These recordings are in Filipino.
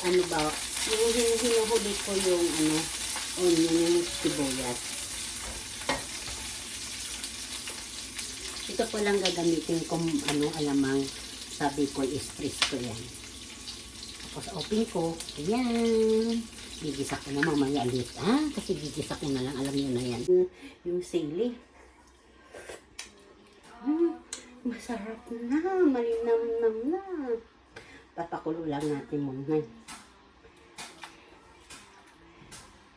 ano ba, yung hin- hinuhuli ko yung ano, onion, yung sibuyas. Ito po lang gagamitin kong ano, alamang sabi ko, stress ko yan. Tapos open ko, ayan. Gigisa ko na mamaya ulit. Ah, kasi gigisa ko na lang, alam niyo na yan. Yung, yung sili. Hmm, masarap na, malinamnam na. Papakulo lang natin muna.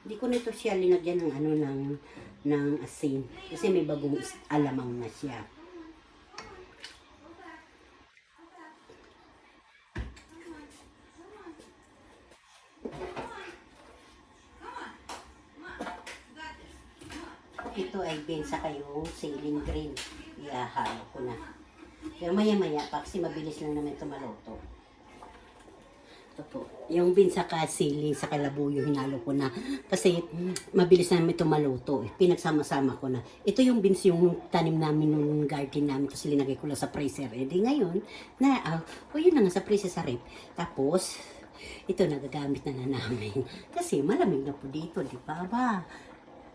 Hindi ko nito siya linagyan ng ano ng ng asin kasi may bagong alamang na siya. Ito ay bensa kayong sailing green. Iahalo ko na. Pero maya-maya pa kasi mabilis lang naman ito maluto. Ito po. Yung binsa ka siling sa kalabuyo, hinalo ko na. Kasi mabilis na namin ito maluto. Eh. Pinagsama-sama ko na. Ito yung bins yung tanim namin nung garden namin. Tapos linagay ko lang sa freezer. Eh di ngayon, na, ah, o yun na nga sa freezer sa rep. Tapos, ito nagagamit na na namin. Kasi malamig na po dito, di ba ba?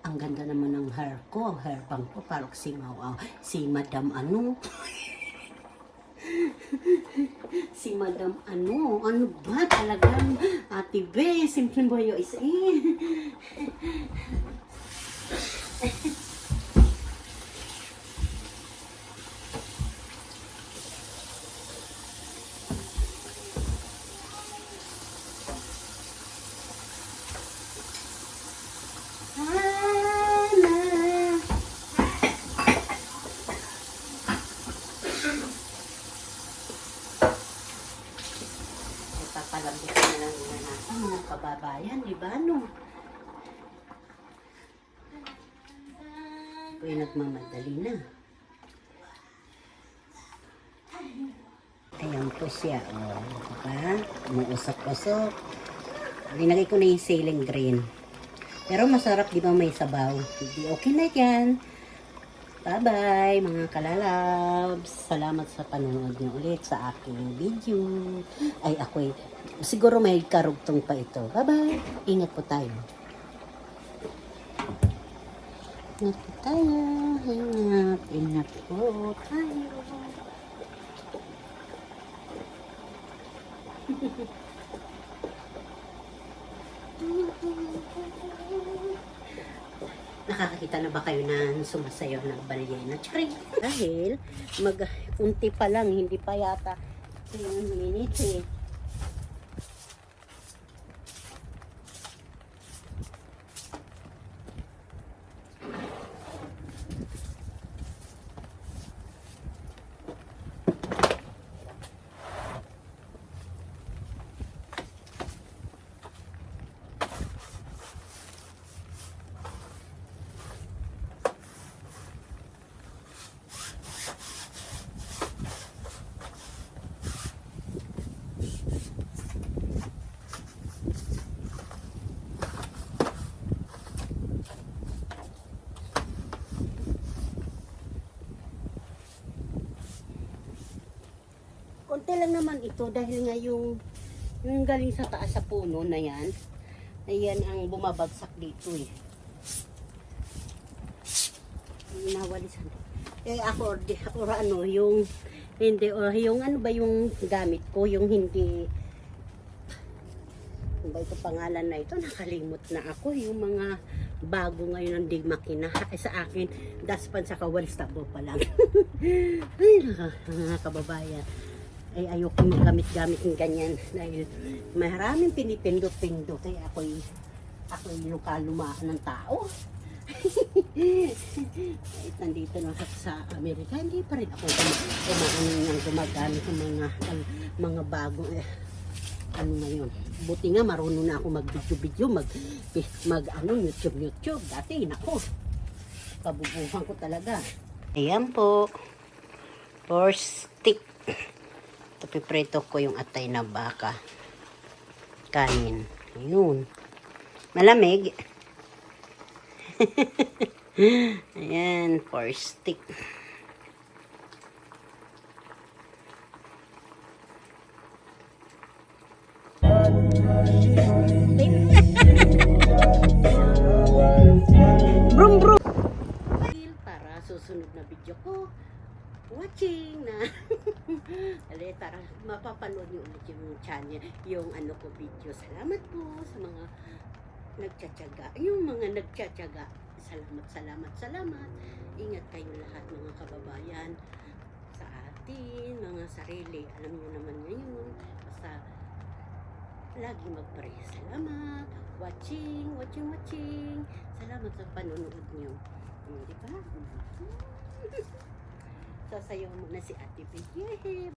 Ang ganda naman ng hair ko, hair bang ko, parang si, Mau, ah, si Madam ano. si Madam ano, ano ba talagang Ate Be, simple boyo is in. Ipapalambot na lang muna natin mga kababayan, di ba no? Kuya nagmamadali na. Ayan po siya, oh. Diba? Umuusok-usok. Linagay ko na yung sailing green. Pero masarap, di ba may sabaw? Hindi okay na yan. Bye-bye, mga kalalabs. Salamat sa panonood niyo ulit sa aking video. Ay, ako'y, siguro may karugtong pa ito. Bye-bye. Ingat po tayo. Ingat po tayo. Ingat. Ingat po tayo. Nakakakita na ba kayo na sumasayaw ng balyena? Charing! Dahil mag unti pa lang, hindi pa yata yung minute eh. Konti lang naman ito dahil nga yung, yung galing sa taas sa puno na yan, ayan ang bumabagsak dito eh. Nawalisan. Eh ako, or, or ano, yung hindi, or yung ano ba yung gamit ko, yung hindi, ano ba ito pangalan na ito, nakalimot na ako, yung mga bago ngayon ang di makina. Eh, sa akin, daspan sa kawalis tabo pa lang. Ay, naka, mga kababayan ay ayoko magamit-gamit ng ganyan dahil maraming pinipindot-pindot. Kaya ako'y ako'y lukalumaan ng tao. Nandito na sa Amerika hindi pa rin ako kumaano ng gumagamit ng mga mga bago. Eh, ano na yun? Buti nga marunong na ako mag video video mag, mag ano youtube youtube. Dati nako kabubuhan ko talaga. Ayan po. For stick ito piprito ko yung atay na baka. Kanin. Ayun. Malamig. Ayan, four stick. brum brum. Para susunod na video ko. Watching na. Ali, para mapapanood niyo ulit yung channel, yung ano ko video. Salamat po sa mga nagtsatsaga. Yung mga nagtsatsaga. Salamat, salamat, salamat. Ingat kayo lahat mga kababayan sa atin, mga sarili. Alam niyo naman ngayon. Basta lagi mag-pray. Salamat. Watching, watching, watching. Salamat sa panonood niyo. Hmm, di ba? Sasayaw muna si Ate Pig. Yay!